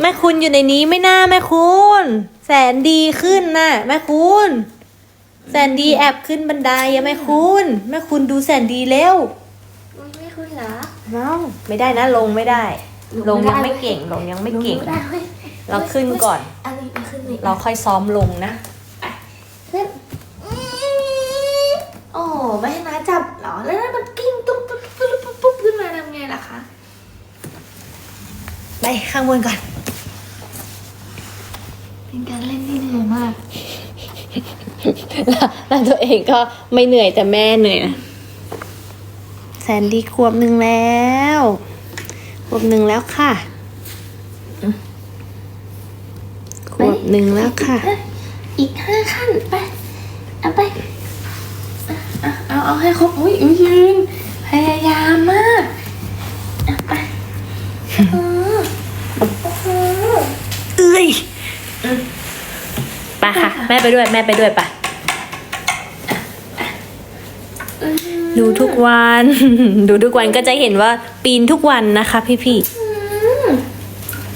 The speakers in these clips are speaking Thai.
แม่คุณอยู่ในนี้ไม่น่าแม่คุณ แสนดีขึ้นน่ะแม่คุณ แสนดีแอบขึ้นบันไดอะแม่คุณแม่คุณดูแสนดีเร็วมันไม่คุ้นเหรอเอ้าไม่ได้นะลงไม่ได้ลลงงไม่ได้ยังไม่เก่งลงยังไม่เก่งลได้เว้ยเราขึ้นก่อนอันนี้ไปขึ้นนี่เราค่อยซ้อมลงนะ ขึ้นโอ้ไม่ให้มาจับเหรอ แล้วถ้ามันกิ้งตุ๊บตุ๊บตุ๊บตุ๊บตุ๊บขึ้นมาทำไงล่ะคะ ไปข้างบนก่อน เป็นการเล่นที่เหนื่อยมาก แล้วตัวเองก็ไม่เหนื่อยแต่แม่เหนื่อยนะแสนดีขวบหนึ่งแล้วขวบหนึ่งแล้วค่ะขวบหนึ่งแล้วค่ะ อีกห้าขั้นไป เอาไปอะอะเอาเอาให้ครบอุ้ยอุ้ยยืน พยายามมากเอาไปโอ้โหโอ้โห เอ้ย ไปค่ะแม่ไปด้วยแม่ไปด้วยไปะอืมดูทุกวัน ดูทุกวันก็จะเห็นว่าปีนทุกวันนะคะ พี่พี่อืม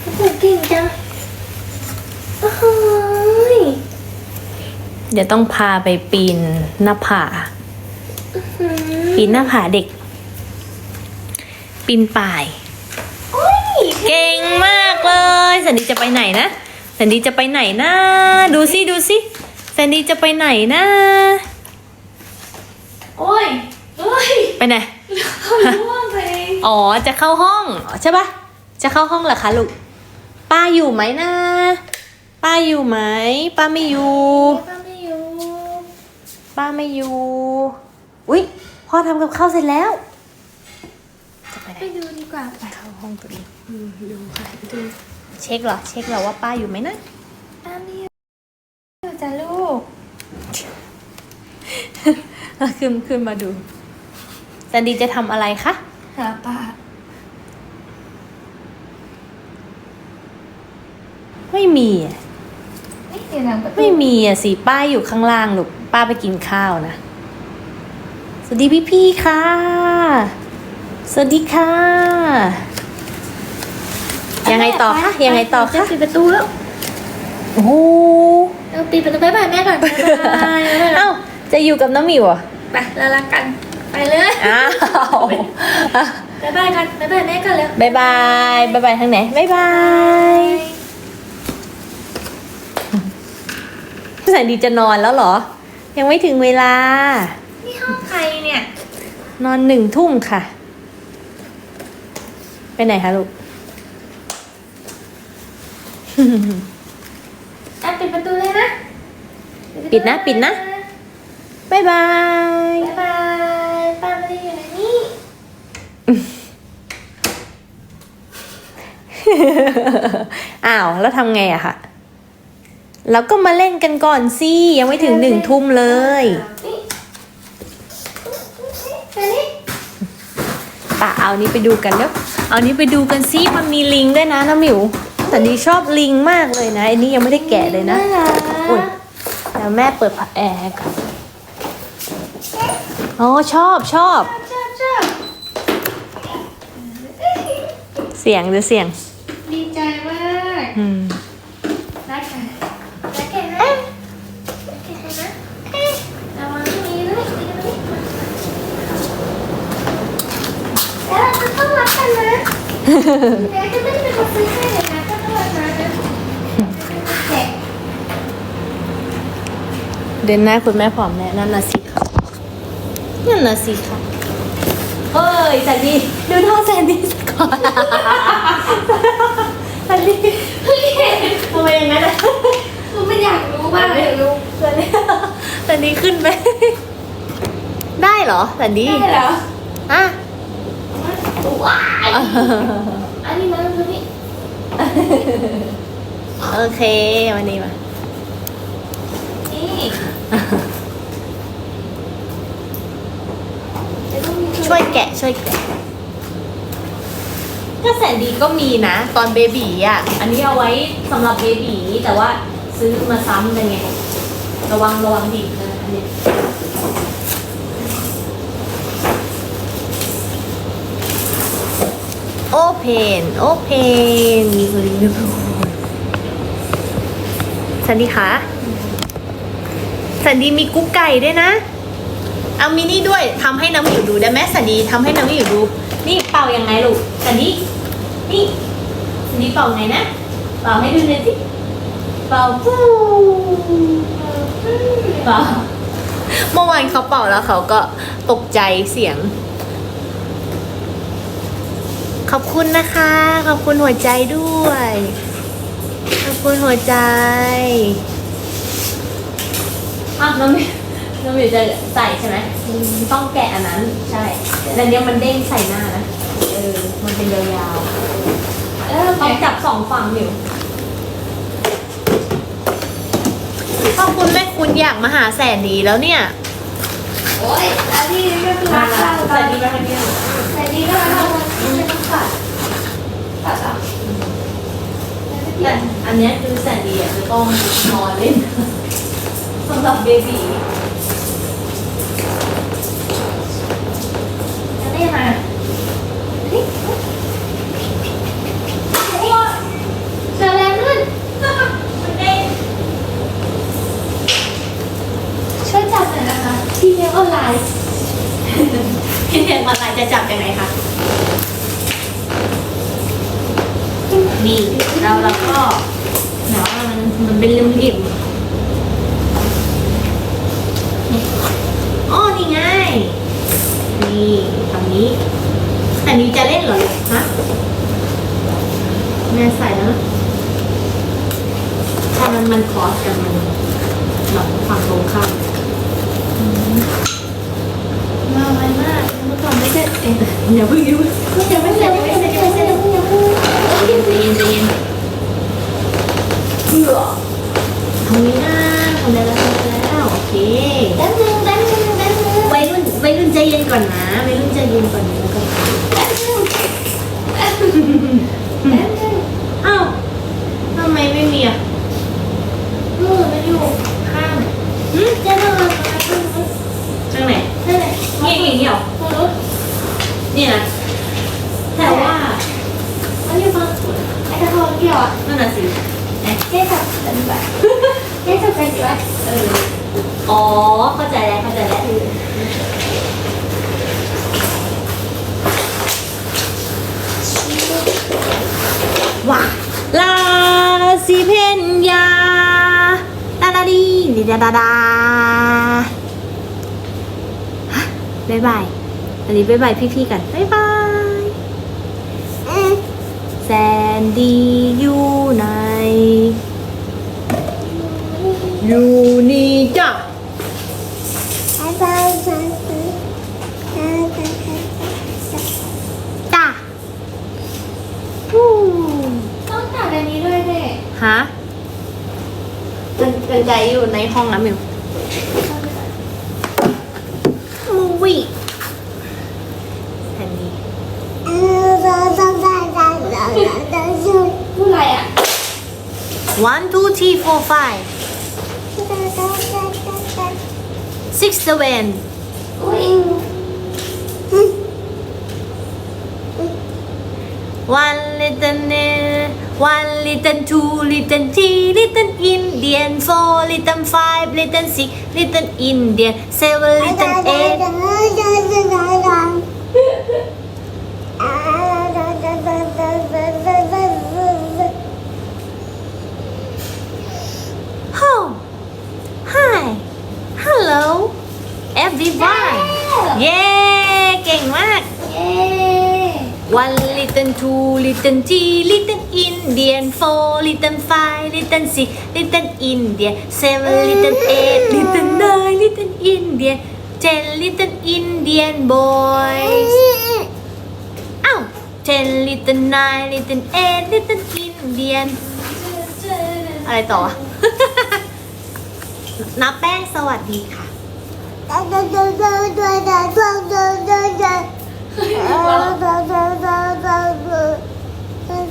โอ้โหเก่งจังโอ้โหยๆเดี๋ยวต้องพาไปปีนหน้าผาอืมปีนหน้าผาเด็ก ปีนป่ายโอ้ยเก่งมากเลยสันดีจะไปไหนนะ สันดีจะไปไหนนะดูสิดูสิสันดีจะไปไหนนะโอ้ยโอ้ยไปไหน เขาล่วงไปเองอ๋อจะเข้าห้องใช่ปะจะเข้าห้องเหรอคะลูกป้าอยู่ไหมนะ ป้าอยู่ไหมป้าไม่อยู่ ป้าไม่อยู่ป้าไม่อยู่ อุ๊ยพ่อทำกับข้าวเสร็จแล้ว จะไปไหนไปดูดีกว่าไปเข้าห้องตัวเองอืมดูค่ะดู เช็คเหรอ เช็คเหรอว่าป้าอยู่ไหมนะป้าไม่อยู่จ้ะลูกขึ้นขึ้นมาดูสันดีจะทำอะไรคะหาป้าไม่มีอะนี่เดี๋ยวหลังประตูไม่มีอะสิป้าอยู่ข้างล่างลูกป้าไปกินข้าวนะ สวัสดีพี่พี่ๆค่ะ สวัสดีค่ะ ยังไงต่อคะยังไงต่อจะคะปิดประตูแล้วโอ้โหเราปิดประตูบ๊ายบายแม่ก่อนบ๊ายบายบ๊ายบายเอ้าจะอยู่กับน้องหมิวเหรอะไปแล้วรักกัน ไปเลยอ้าวบ๊ายบายกันบ๊ายบายแม่ก่อนเร็วบายบายบายบายทางไหนบายบายแสนดีจะนอนแล้วเหรอ ยังไม่ถึงเวลา นี่ห้องใครเนี่ย นอนหนึ่งทุ่มค่ะ ไปไหนคะลูก อะปิดประตูเลยนะ ปิดนะปิดนะ บายบาย บ๊ายบายป้าไม่ได้อยู่ในนี่อ้าว แล้วทำไงอะคะเราก็มาเล่นกันก่อนสิ ยังไม่ถึงหนึ่งทุ่มเลยนี่อันนี้ป่ะเอานี้ไปดูกันแล้วเอานี้ไปดูกันซิมันมีลิงด้วยนะน้าหมิว แต่นี่ชอบลิงมากเลยนะอันนี้ยังไม่ได้แกะเลยนะารักอุ๊ยแล้วแม่เปิดผ้าแอร์ก่อนอ๋อชอบชอบชอบชอบ เสียงหรือเสียง ดีใจมากอืมรักกันรักกันนะรักกันนะเอ๊ะระวังตรงนี้ด้วยตรงนี้แล้วเราจะต้องรักกันนะแม่จะไม่ได้เป็นคนซื้อให้เลยนะก็ต้องรักนะนะแกะ เดินหน้าคุณแม่ผอมแน่นั่นน่ะสิค่ะนั่นน่ะสิค่ะเฮ้ยแซนดี้ดูท่าแซนดี้สักก่อนแซนดี้เฮ้ยทำไมอย่างนั้นอะหนูไม่อยากรู้บ้างอยากรู้แซนดี้แซนดี้ขึ้นไปได้เหรอแซนดี้ได้เหรออะว้ายอันนี้มาดูนี่โอเควันนี้มา นี่เดี๋ยวต้องมี ช่วย แกะช่วยแกะก็แสนดีก็มีนะ ตอนเบบีอะ อันนี้เอาไว้สำหรับเบบีแต่ว่าซื้อมาซ้ำเลยไง ระวังระวังดิบนะอันนี้โอเพนโอเพนมีคนรีวิวสันดีคะสันดีมีกุ๊กไก่ด้วยนะ เอามินี่ด้วยทำให้น้ำหมิวดูได้ไหมสันดีทำให้น้ำหมิวดู นี่เป่ายังไงลูกสันดีนี่สันดีเป่าไงนะเป่าให้ดูเลยสิเป่าปูเป่าเมื่อวานเขาเป่าแล้วเขาก็ตกใจเสียง ขอบคุณนะคะ ขอบคุณหัวใจด้วย ขอบคุณหัวใจอะน้องมิว น้องมิวจะใส่ใช่ไหมอืมต้องแกะอันนั้น ใช่แล้วเนี้ยมันเด้งใส่หน้านะ เออ มันเป็นยาวๆเออต้องจับสองฝั่งอยู่ขอบคุณแม่คุณอยากมาหาแสนดีแล้วเนี่ย โอ้ยอันนี้ก็คือมารักแล้วเราแสนดีมาทางนี้แต่ดีก็เราไม่ต้องตัดตัดอะแต่อันเนี้ยคือแสนดีอะจะต้องนอนเล่นสำหรับเบบี มาเฮ้ยเจอแรงขึ้นช่วยจับหน่อยนะคะ ที่เลี้ยงออนไลน์พี่เทียนมาลายจะจับยังไงคะ นี่แล้วเราก็เนาะมันมันเป็นริมริมอ๋อนี่ไง นี่ทำนี้ อันนี้จะเล่นเหรอลูกฮะแม่ใส่แล้วถ้ามันมันคอสกันมันหลับฝั่งตรงข้ามมาไวมากเมื่อก่อนไม่ได้เอ๊ะอย่าเพิ่งยิ้มอย่าเพิ่งอย่าเพิ่งอย่าเพิ่งอย่าเพิ่งอย่าเพิ่งอย่าเพิ่งเย็นเย็นเย็นเบื่อทำนี้นะ ก่อนนะวัยรุ่นใจเย็นก่อนนะแล้วก็แป๊บนึงแป๊บนึงแป๊บนึงอ้าวทำไมไม่มีอะมือมันอยู่ข้างหืมจะนอนมาข้างนู้นทางไหนนั่นแหละนี่อย่างนี้เหรอตรงนู้นนี่นะแต่ว่ามันอยู่ฝั่งไอ้ตะโกนเกี่ยวอะนั่นน่ะสิเอ๊ะเจ๊จับกันดีกว่าเจ๊จับกันดีกว่าเอออ๋อเข้าใจแล้วเข้าใจแล้ว ดีดดาดาดาฮะบ๊ายบาย อันนี้บ๊ายบายพี่ๆกัน บ๊ายบายแซนดี้อยู่ไหนอยู่นี่จ้ะบายบายบายจ้ะฮู้ต้องตัดอันนี้ด้วยเด็กฮะ นกันไกอยู่ในห้องนะมิวมูวี่แผ่นนี้พูดอะไรอะ one two three four five six seven อุ้ย one little ne- One little, two little, three little Indian, four little, five little, six little Indian, seven little, eight. Home. Hi. Hello. Everyone. Yeah, yeah. king mát. One little two little three little Indian four little five little six little Indian seven little eight little nine little Indian ten little Indian boys อ้าว ten little nine little eight little Indian อะไรต่อ นับแป้งสวัสดีค่ะ 啊疼疼疼疼疼疼